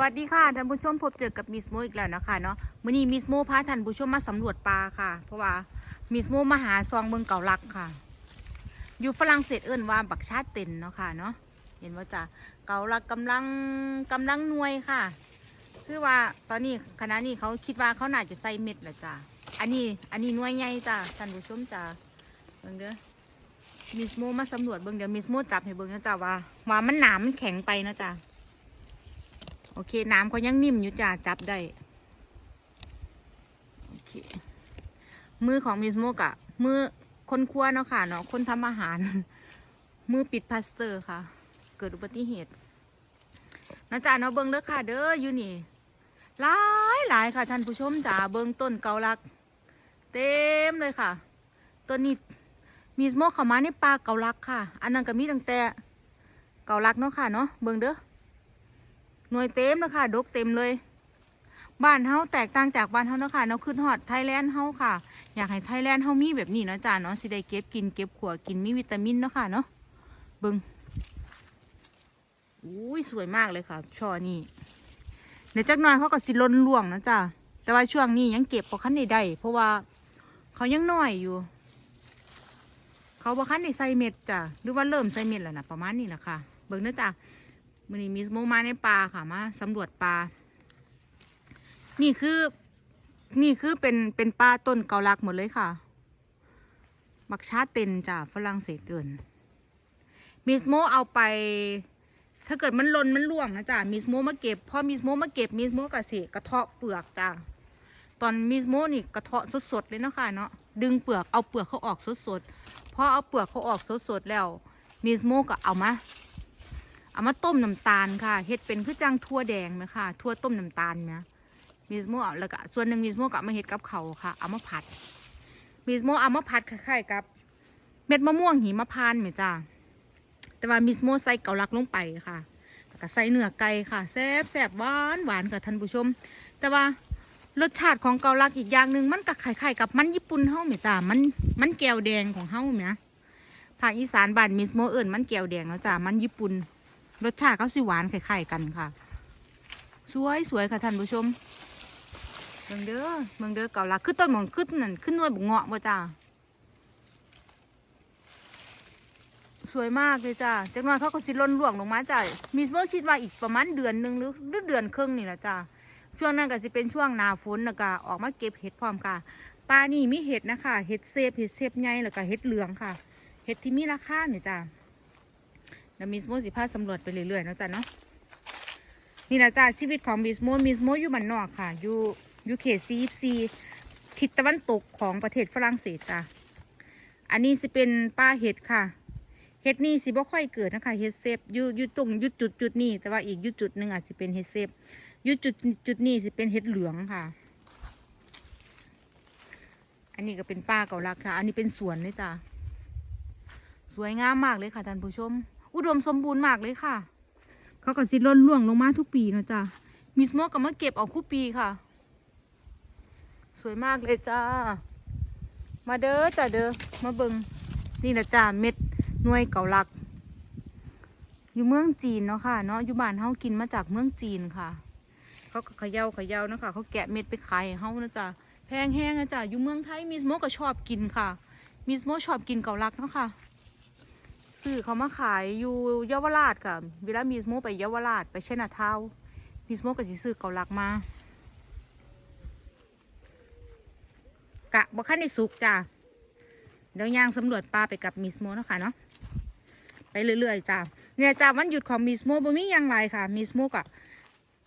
วัสดีค่ะท่านผู้ชมพบเจอกับมิสโมอีกแล้วนะคะเนาะมื้อนี้มิสโมพาท่านผู้ชมมาสำรวจปลาค่ะ เพราะว่ามิสโมมาหาซองเมืองเก่าลักค่ะ อยู่ฝรั่งเศสเอิ้นว่าบักชาติเต็นเนาะค่ะเนาะเห็นว่าจะเก่าลักกำลังกำลังนวยค่ะ คือว่าตอนนี้คณะนี้เขาคิดว่าเขาน่าจะใส่เม็ดแหละจ้ะอันนี้อันนี้นวยใหญ่จ้ะท่านผู้ชมจ้ะเบิ่งเด้อมิสโมมาสำรวจเบิ่งเดี๋ยวมิสโมจับให้เบิ่งนะจ้ะว่าว่ามันหนามันแข็งไปนะจ้ะ โอเค น้ำเขายังนิ่มอยู่จ้าจับได้ โอเค มือของมิสโมกะมือคนครัวเนาะค่ะเนาะคนทำอาหาร มือปิดพลาสเตอร์ค่ะ เกิดอุบัติเหตุนะจ๊ะเนาะเบิ้งเด้อค่ะ เด้ออยู่นี่หลายหลายค่ะ ท่านผู้ชมจ๋าเบิ้งต้นเกาลัก เต็มเลยค่ะต้นนี้มิสโมเข้ามาในป่าเกาลักค่ะ อันนั้นก็มีตั้งแต่เกาลักเนาะค่ะเนาะเบิ้งเด้อ หน่วยเต็มนะคะดกเต็มเลย บ้านเฮาแตกต่างจากบ้านเฮาเนาะค่ะเนาะขึ้นฮอดไทยแลนด์เฮาค่ะ อยากให้ไทยแลนด์เฮามีแบบนี้เนาะจ้าเนาะสิได้เก็บกินเก็บขัวกินมีวิตามินเนาะค่ะเนาะเบิ่งอุ้ยสวยมากเลยค่ะ ช่อนี่เดี๋ยวจักหน่อยเขาก็สิล้นล่วงนะจ้าแต่ว่าช่วงนี้ยังเก็บบ่คันได้ได้เพราะว่าเขายังน้อยอยู่ เขาบ่คันได้ใส่เม็ดจ้ะหรือว่าเริ่มใส่เม็ดแล้วนะประมาณนี้แหละค่ะ เบิ่งเนาะจ้า มื่อนี้มิสโมมาในป่าค่ะมาสำรวจป่านี่คือนี่คือเป็นเป็นป่าต้นเกาลักหมดเลยค่ะ บักชาเต็นจากฝรั่งเศสเกิน มิสโมเอาไป ถ้าเกิดมันลนมันร่วงนะจ๊ะมิสโมมาเก็บพอมิสโมมาเก็บมิสโมกะสิกระเทาะเปลือกจ้ะตอนมิสโมนี่กระเทาะสดๆเลยเนาะค่ะเนาะดึงเปลือกเอาเปลือกเขาออกสดๆพอเอาเปลือกเขาออกสดๆแล้วมิสโมก็เอามา เอามาต้มน้ำตาลค่ะเฮ็ดเป็นคือจังทั่วแดงไหมค่ะทั่วต้มน้ำตาลเนี่ยมิสโมเอาแล้วก็ส่วนหนึ่งมิสโมก็เอามาเฮ็ดกับเขาค่ะ เอามาผัดมิสโมเอามาผัดคล้ายๆกับ เม็ดมะม่วงหิมะพานต์ไหมจ้าแต่ว่ามิสโมใส่เกาลักลงไปค่ะแล้วก็ใส่เนื้อไก่ค่ะแซ่บแซ่บหวานหวานค่ะท่านผู้ชม แต่ว่ารสชาติของเกาลักอีกอย่างหนึ่งมันก็คล้ายๆกับมันญี่ปุ่นเฮาไหมจ้ามันมันแก้วแดงของเฮาไหมภาคอีสานบ้านมิสโมเอิญมันแก้วแดงเนาะจ้ามันญี่ปุ่น รสชาติเขาสิหวานคล้ายๆกันค่ะ สวยสวยค่ะท่านผู้ชมเบิ่งเด้อเบิ่งเด้อเก่าลักคือต้นหมอนขึ้นนั่นขึ้นนวยบุกเงาะบ่จ้าสวยมากเลยจ้าจากหน้อยเขาก็สิล่นล่วงลงมาจ้ามีเมื่อคิดว่าอีกประมาณเดือนหนึ่งหรือหรือเดือนครึ่งนี่แหละจ้าช่วงนั้นก็สิเป็นช่วงหนาฝนแล้วก็ออกมาเก็บเห็ดพร้อมค่ะปลานี่มีเห็ดนะคะเห็ดเซฟเห็ดเซฟใหญ่แล้วก็เห็ดเหลืองค่ะ เห็ดที่มีราคาเนี่ยจ้า แล้วมิสโมสิพาสำรวจไปเรื่อยๆเนาะจ้ะเนาะนี่นะจ้ะชีวิตของมิสโมมิสโมอยู่บ้านนอกค่ะ อยู่อยู่เขตซีซีทิศตะวันตกของประเทศฝรั่งเศสจ้ะอันนี้สิเป็นป้าเห็ดค่ะเห็ดนี่สิบ่ค่อยเกิดนะคะเห็ดเซฟอยู่อยู่ตรงยู่จุดจุดนี้แต่ว่าอีกยู่จุดหนึ่งอาจจะเป็นเห็ดเซฟยู่จุดจุดนี้สิเป็นเห็ดเหลืองค่ะ อันนี้ก็เป็นป้าเก่าลักค่ะ อันนี้เป็นสวนเลยจ้ะสวยงามมากเลยค่ะท่านผู้ชม อุดมสมบูรณ์มากเลยค่ะ เขาก็สิล่นล่วงลงมาทุกปีเนาะจ้ะมิสโมก็มาเก็บออกคู่ปีค่ะ สวยมากเลยจ้า มาเด้อจ้าเด้อมาเบิงนี่แหละจ้าเม็ดน่วยเก่าลัก อยู่เมืองจีนเนาะค่ะเนาะอยู่บ้านเฮากินมาจากเมืองจีนค่ะ เขาเขย่าเขย่านะค่ะเขาแกะเม็ดไปขายเฮานะจ้ะแพงแห้งนะจ้ะอยู่เมืองไทยมิสโมก็ชอบกินค่ะมิสโมชอบกินเก่าลักเนาะค่ะ ซื้อเขามาขายอยู่เยาวราชค่ะ เวลามีสโมไปเยาวราชไปเช่นอาเท้ามีสโมก็จะซื้อเกาลักมา กะบ่ขั้นในสุกจ้ะเดี๋ยวย่างสำรวจปลาไปกับมิสโมเนาะค่ะเนาะไปเรื่อยๆจ้ะเนี่ยจ้ะวันหยุดของมิสโมบ่มีหยังไรค่ะมิสโมกะ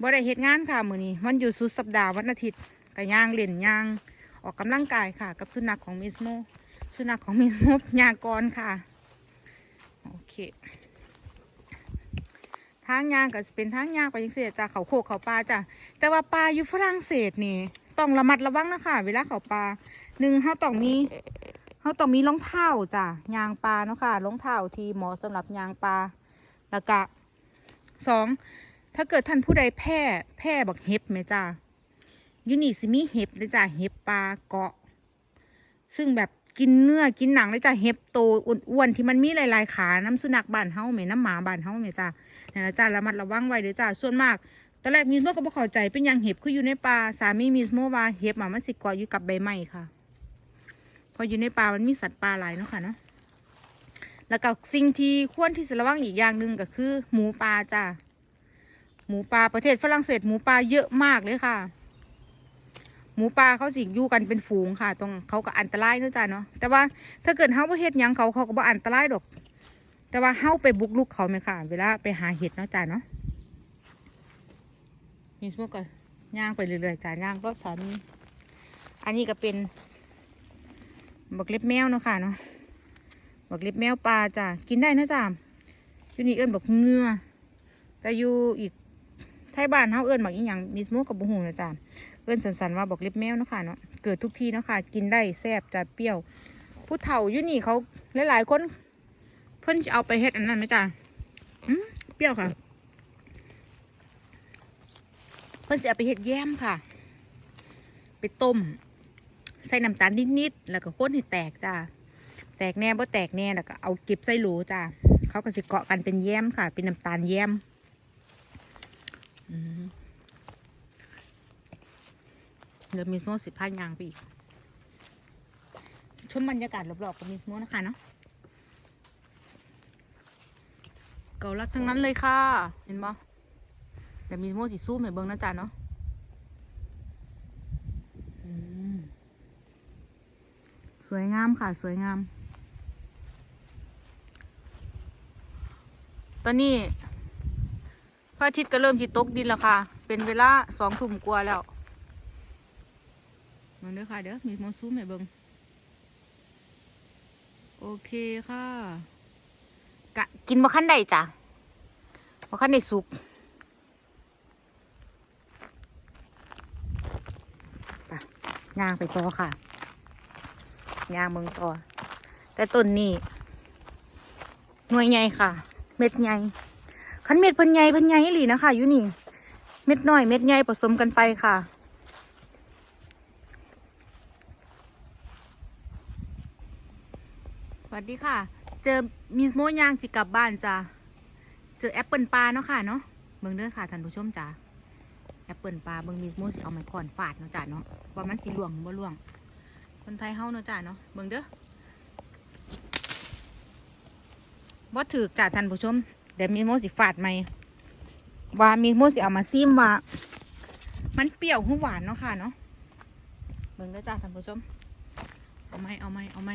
บ่ได้เฮ็ดงานค่ะมื้อนี้วันหยุดสุดสัปดาห์วันอาทิตย์ก็ย่างเล่นย่าง ออกกำลังกายค่ะ กับสุนัขของมิสโมสุนัขของมิสโมย่างก่อนค่ะ โอเคทางยางก็จะเป็นทางยางไปยังเสียจ้ะเขาโคกเขาปลาจ้ะแต่ว่าปลาอยู่ฝรั่งเศสนี่ต้องระมัดระวังนะคะเวลาเขาปลาหนึ่งเขาต้องมีเขาต้องมีรองเท้าจ้ะยางปลาเนาะค่ะรองเท้าที่เหมาะสำหรับยางปลาแล้วก็สองถ้าเกิดท่านผู้ใดแพ้แพ้บักเห็บไหมจ้ะยูนี่สิมีเห็บเลยจ้ะเห็บปลาเกาะ ซึ่งแบบ กินเนื้อกินหนังเลยจ้ะเห็บโตอ้วนๆที่มันมีหลายๆขาน้ำสุนัขบ้านเฮาไหม่น้ำหมาบ้านเฮาไหม่จ้ะนี่ละจ้ะระมัดระวังไว้เด้อจ้ะส่วนมากตอนแรกมิสโมก็บ่เข้าใจเป็นยังเห็บคืออยู่ในป่าสามีมิสโมว่าเห็บอะมันสิเกาะอยู่กับใบไม้ค่ะ พออยู่ในป่ามันมีสัตว์ป่าหลายเนาะค่ะเนาะแล้วก็สิ่งที่ควรที่จะระวังอีกอย่างหนึ่งก็คือ หมูป่าจ้าหมูป่าประเทศฝรั่งเศสหมูป่าเยอะมากเลยค่ะ มูป่าเขาสิอยู่กันเป็นฝูงค่ะ ตรงเขาก็อันตรายเนาะจ้าเนาะแต่ว่าถ้าเกิดเฮาบ่เฮ็ดหยังเขาเขาก็บ่อันตรายดอก แต่ว่าเฮาไปบุกลุกเขาไหมค่ะ เวลาไปหาเห็ดเนาะจ้าเนาะมีสมก็ย่างไปเรื่อยๆจ้าย่างรถสามีอันนี้ก็เป็นบักเล็บแมวเนาะค่ะเนาะบักเล็บแมวปลาจ้ากินได้นะจ้าอยู่นี่เอิ้นบักเงือแต่อยู่อีกไทยบ้านเฮาเอิ้นบักอีหยังมีสมกับบุหูนะจ้า อิ้นสันๆว่าบักเล็บแมวเนาะค่ะเนาะเกิดทุกที่เนาะค่ะ กินได้แซ่บจ้าเปรี้ยว ผู้เฒ่ายู่นี่เขาหลายๆคนเพิ่นจะเอาไปเฮ็ดอันนั้นไหมจ้าอืมเปรี้ยวค่ะ เพิ่นจะเอาไปเฮ็ดแยมค่ะ ไปต้ม ใส่น้ำตาลนิดๆแล้วก็ข้นให้แตกจ้าแตกแน่บ่แตกแน่แล้วก็เอาเก็บใส่โหลจ้าเขาก็สิเกาะกันเป็นแยมค่ะ เป็นน้ำตาลแยมอืม เดี๋ยวมีสโมสิพายางไปอีกชมบรรยากาศรอบๆกับมีสโมนะคะเนาะเกาลักทั้งนั้นเลยค่ะ เห็นบ่เดี๋ยวมีโมสิสู้ให้เบิ่งนะจ๊ะเนาะสวยงามค่ะ สวยงาม ตอนนี้พระอาทิตย์ก็เริ่มที่ตกดินแล้วค่ะ เป็นเวลาสองทุ่มกว่าแล้ว มาเด้อค่ะเด้อมีโมซูมให้เบิงโอเคค่ะกะกินบ่ขั้นใดจ้ะบ่ขั้นใดสุกย่างไปต่อค่ะย่างเมืองต่อ แต่ต้นนี้หน่วยใหญ่ค่ะ เม็ดใหญ่ขันเม็ดพิ่นใหญ่พิ่นใหญ่หลีนะคะอยู่นี่ เม็ดน้อยเม็ดใหญ่ผสมกันไปค่ะ วัสดีค่ะ เจอมีสโมย่างจิกลับบ้านจ้ะเจอแอปเปิลปลาเนาะค่ะเนาะเบิ่งเด้อค่ะท่านผู้ชมจ้ะแอปเปิลปลาเบิ่งมีสโมสิเอาไม้ค้อนฟาดเนาะจ้ะเนาะว่ามันสิหลวงบ่หลวง คนไทยเฮาเนาะจ้ะเนาะเบิ่งเด้อบ่ถือจ้ะท่านผู้ชมเดี๋ยวมีโมสิฟาดไหมว่ามีโมสิเอามาซิมว่า มันเปรี้ยวหรือหวานเนาะค่ะเนาะเบิ่งเด้อจ้ะท่านผู้ชมเอาไหมเอาไหมเอาไหม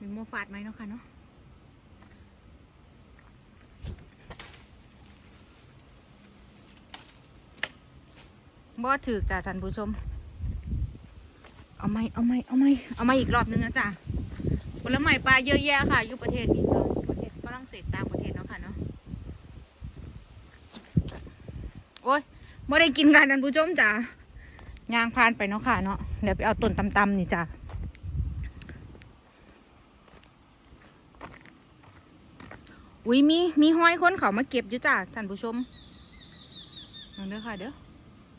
มีโมฟาดไหมเนาะค่ะเนาะบ่ถือจ้ะท่านผู้ชม เอาไหมเอาไหมเอาไหมเอาไมาอีกรอบนึงนะจ้ะผลไม้ปลาเยอะแยะค่ะอยู่ประเทศนี้ก็ประเทศฝรั่งเศสตางประเทศเนาะค่ะเนาะโอ้ยบ่ได้กินกันท่านผู้ชมจ้ะยางพานไปเนาะค่ะเนาะเดี๋ยวไปเอาต้นตำๆนี่จ้ะ อุ้ยมีมีห้อยคนเขามาเก็บอยู่จ้ะท่านผู้ชมเด้อค่ะเด้อ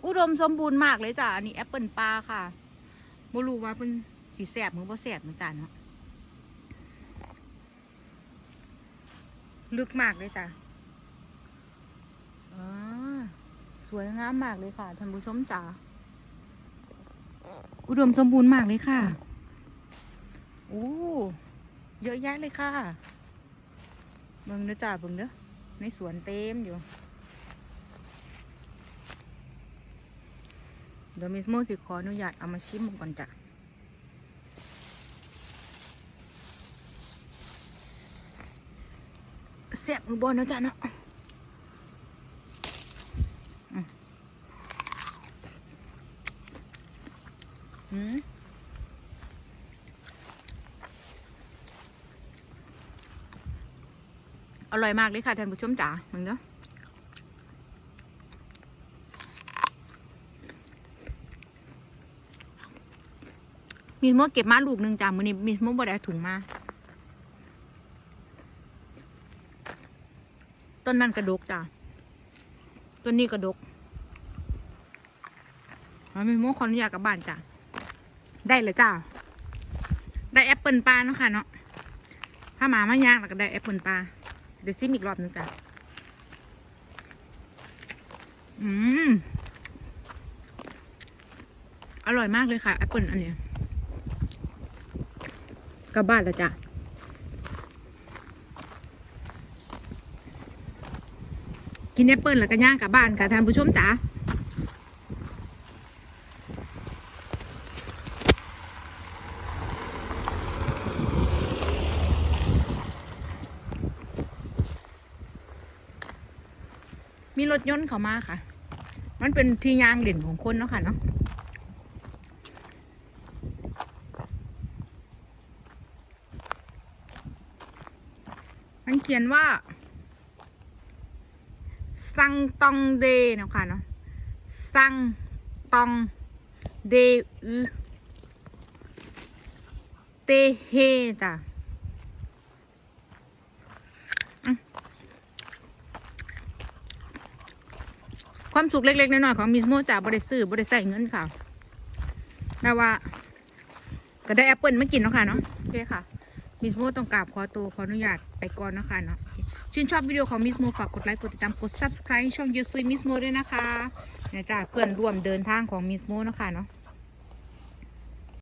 อุดมสมบูรณ์มากเลยจ้ะอันนี้แอปเปิลปลาค่ะบ่รู้ว่าเป็นสีแสบหรือบ่แสบเหมือนจ้ะเนาะลึกมากเลยจ้ะอ่าสวยงามมากเลยค่ะท่านผู้ชมจ๋าอุดมสมบูรณ์มากเลยค่ะโอ้เยอะแยะเลยค่ะ เบิ่งเด้อจ้าเบิ่งเด้อในสวนเต็มอยู่ เดี๋ยวมิสโมสิขออนุญาตเอามาชิมก่อนจ้ะแซ่บมือบอลนะจ๊ะเนาะอืม อร่อยมากเลยค่ะท่านผู้ชมจ๋ามึงเนาะมีมดเก็บมาลูกหนึ่งจ้ามือนี้มีมดบ่ได้เอาถุงมาต้นนั้นกระดกจ้าต้นนี้กระดกมีมดขออนุญาตกลับบ้านจ้าได้เลยจ้าได้แอปเปิลปลาเนาะค่ะเนาะถ้าหมาไม่ยากเราก็ได้แอปเปิลปลา เดี๋ยวซิมอีกรอบนึงจ้ะอืม อร่อยมากเลยค่ะแอปเปิลอันเนี้ยกลับบ้านแล้วจ้ะกินแอปเปิลแล้วก็ย่างกลับบ้านค่ะท่านผู้ชมจ๋า รถยนต์เข้ามาค่ะ มันเป็นที่ยางเหรียญของคนเนาะค่ะเนาะมันเขียนว่าซังตองเดเนาะค่ะเนาะซังตองเดอเตเฮจ้ะ ความสุขเล็กๆน้อยๆของมิสโมจ้ะบริซื้อบริใส่เงินค่ะแต่ว่า ก็ได้แอปเปิลไม่กินเนาะค่ะเนาะโอเคค่ะมิสโมต้องกราบขอตัวขออนุญาตไปก่อนนะคะเนาะชื่นชอบวิดีโอของมิสโมฝากกดไลค์กดติดตามกด subscribe ช่องยูซุยมิสโมด้วยนะคะเนี่ยจ้าเพื่อนร่วมเดินทางของมิสโมเนะคะเนาะ